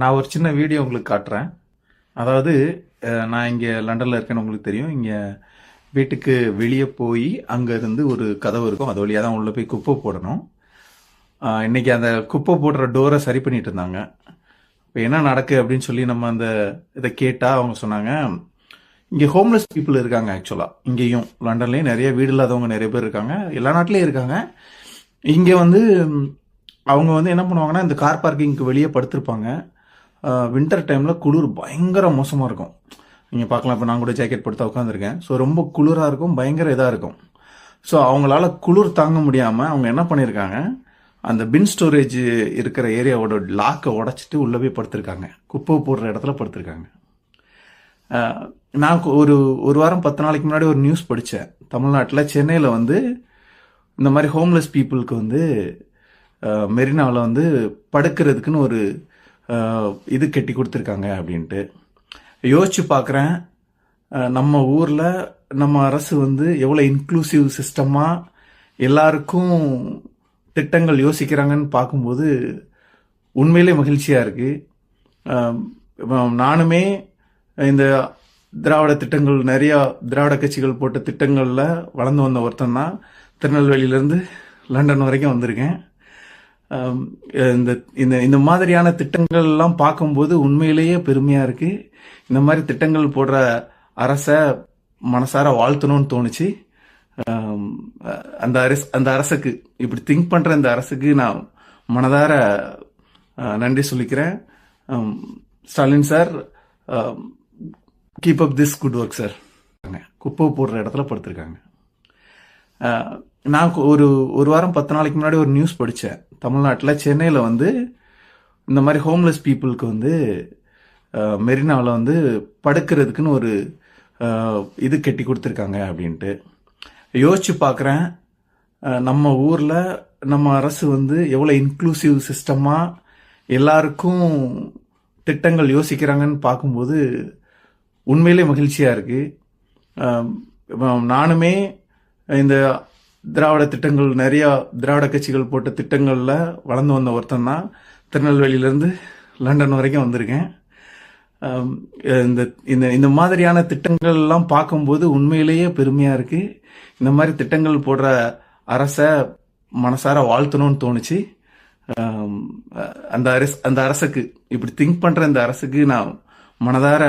நான் ஒரு சின்ன வீடியோ உங்களுக்கு காட்டுறேன். அதாவது நான் இங்கே லண்டனில் இருக்கேன்னு உங்களுக்கு தெரியும். இங்கே வீட்டுக்கு வெளியே போய் அங்கேருந்து ஒரு கதவு இருக்கும். அது வழியாக தான் உள்ளே போய் குப்பை போடணும். இன்றைக்கி அந்த குப்பை போடுற டோரை சரி பண்ணிட்டு இருந்தாங்க. இப்போ என்ன நடக்கு அப்படின்னு சொல்லி நம்ம அந்த இதை கேட்டால் அவங்க சொன்னாங்க இங்கே ஹோம்லெஸ் பீப்புள் இருக்காங்க ஆக்சுவலாக இங்கேயும் லண்டன்லேயும் நிறைய வீடு இல்லாதவங்க நிறைய பேர் இருக்காங்க. எல்லா நாட்டிலையும் இருக்காங்க. இங்கே வந்து அவங்க வந்து என்ன பண்ணுவாங்கன்னா இந்த கார் பார்க்கிங்க்கு வெளியே படுத்திருப்பாங்க. வின்டர் டைமில் குளிர் பயங்கர மோசமாக இருக்கும். நீங்கள் பார்க்கலாம் இப்போ நான் கூட ஜாக்கெட் போட்டு உட்காந்துருக்கேன் ஸோ ரொம்ப குளிராக இருக்கும் பயங்கர இதாக இருக்கும். ஸோ அவங்களால குளிர் தாங்க முடியாமல் அவங்க என்ன பண்ணியிருக்காங்க அந்த பின் ஸ்டோரேஜ் இருக்கிற ஏரியாவோட லாக்கை உடைச்சிட்டு உள்ளே போய் படுத்திருக்காங்க. குப்பை போடுற இடத்துல படுத்திருக்காங்க. நான் ஒரு ஒரு வாரம் பத்து நாளைக்கு முன்னாடி ஒரு நியூஸ் படித்தேன் தமிழ்நாட்டில் சென்னையில் வந்து இந்த மாதிரி ஹோம்லெஸ் பீப்புளுக்கு வந்து மெரினாவில் வந்து படுக்கிறதுக்குன்னு ஒரு இது கட்டி கொடுத்துருக்காங்க அப்படின்ட்டு. யோசிச்சு பார்க்குறேன் நம்ம ஊரில் நம்ம அரசு வந்து எவ்வளோ இன்க்ளூசிவ் சிஸ்டமாக எல்லாருக்கும் திட்டங்கள் யோசிக்கிறாங்கன்னு பார்க்கும்போது உண்மையிலே மகிழ்ச்சியாக இருக்குது நானுமே இந்த திராவிட திட்டங்கள் நிறையா திராவிட கட்சிகள் போட்ட திட்டங்களில் வளர்ந்து வந்த ஒருத்தன் தான். திருநெல்வேலியிலேருந்து லண்டன் வரைக்கும் வந்திருக்கேன். இந்த இந்த இந்த மாதிரியான திட்டங்கள் எல்லாம் பார்க்கும்போது உண்மையிலேயே பெருமையா இருக்கு. இந்த மாதிரி திட்டங்கள் போடுற அரசை மனசார வாழ்த்தணும்னு தோணுச்சு. அந்த அரசு அந்த அரசுக்கு இப்படி திங்க் பண்ற இந்த அரசுக்கு நான் மனதார நன்றி சொல்லிக்கிறேன். Stalin sir keep up this good work sir குப்பை போடுற இடத்துல படுத்திருக்காங்க. நான் ஒரு ஒரு வாரம் பத்து நாளைக்கு முன்னாடி ஒரு நியூஸ் படித்தேன் தமிழ்நாட்டில் சென்னையில் வந்து இந்த மாதிரி ஹோம்லெஸ் பீப்புளுக்கு வந்து மெரினாவில் வந்து படுக்கிறதுக்குன்னு ஒரு இது கட்டி கொடுத்துருக்காங்க அப்படின்ட்டு. யோசிச்சு பார்க்குறேன் நம்ம ஊரில் நம்ம அரசு வந்து எவ்வளோ இன்க்ளூசிவ் சிஸ்டமாக எல்லாருக்கும் திட்டங்கள் யோசிக்கிறாங்கன்னு பார்க்கும்போது உண்மையிலே மகிழ்ச்சியாக இருக்குது நானுமே இந்த திராவிட திட்டங்கள் நிறையா திராவிட கட்சிகள் போட்ட திட்டங்களில் வளர்ந்து வந்த ஒருத்தன் தான். திருநெல்வேலியிலேருந்து லண்டன் வரைக்கும் வந்திருக்கேன். இந்த இந்த இந்த மாதிரியான திட்டங்கள் எல்லாம் பார்க்கும்போது உண்மையிலேயே பெருமையாக இருக்குது இந்த மாதிரி திட்டங்கள் போடுற அரசை மனசார வாழ்த்தணும்னு தோணுச்சு. அந்த அரசு அந்த அரசுக்கு இப்படி திங்க் பண்ணுற இந்த அரசுக்கு நான் மனதார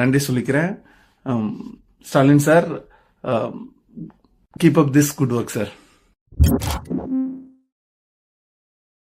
நன்றி சொல்லிக்கிறேன். Stalin sir keep up this good work sir